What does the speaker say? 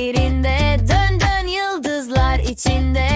yerinde. Dön dön yıldızlar içinde.